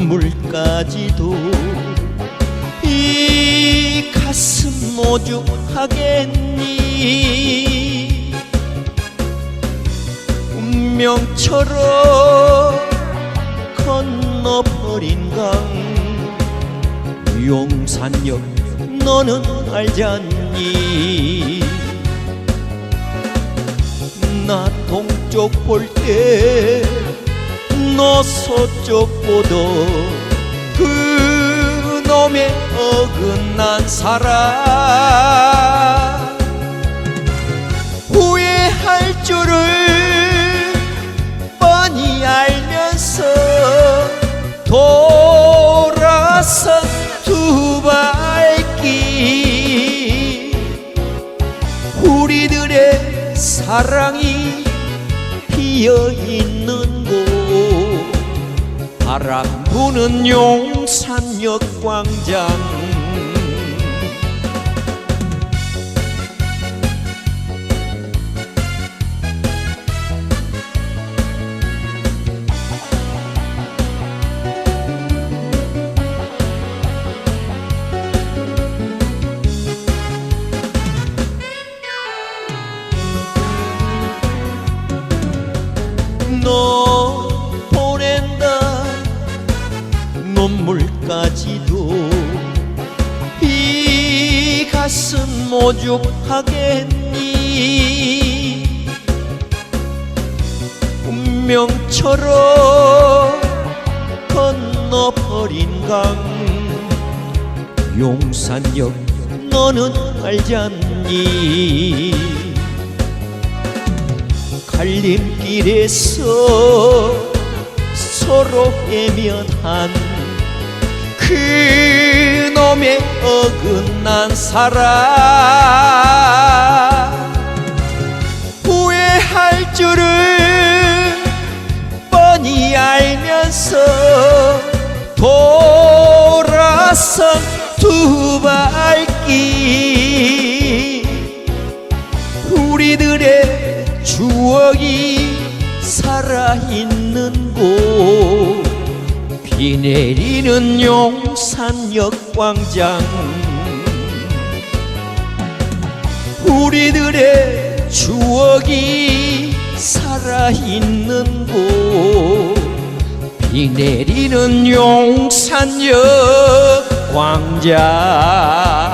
눈물까지도 이 가슴 오죽하겠니? 운명처럼 건너버린 강 용산역 너는 알잖니? 나 동쪽 볼때 너 서쪽 보도 그 놈의 어긋난 사랑. 후회할 줄을 뻔히 알면서 돌아선 두 발길 우리들의 사랑이 피어 있는 곳 바람 부는 용산역 광장 너 눈물까지도 이 가슴 오죽하겠니? 운명처럼 건너버린 강 용산역 너는 알잖니? 갈림길에서 서로 헤면한 그 놈의 어긋난 사랑. 후회할 줄을 뻔히 알면서 돌아선 두 발길. 우리들의 추억이 살아있는 곳 비 내리는 용산역 광장. 우리들의 추억이 살아있는 곳. 비 내리는 용산역 광장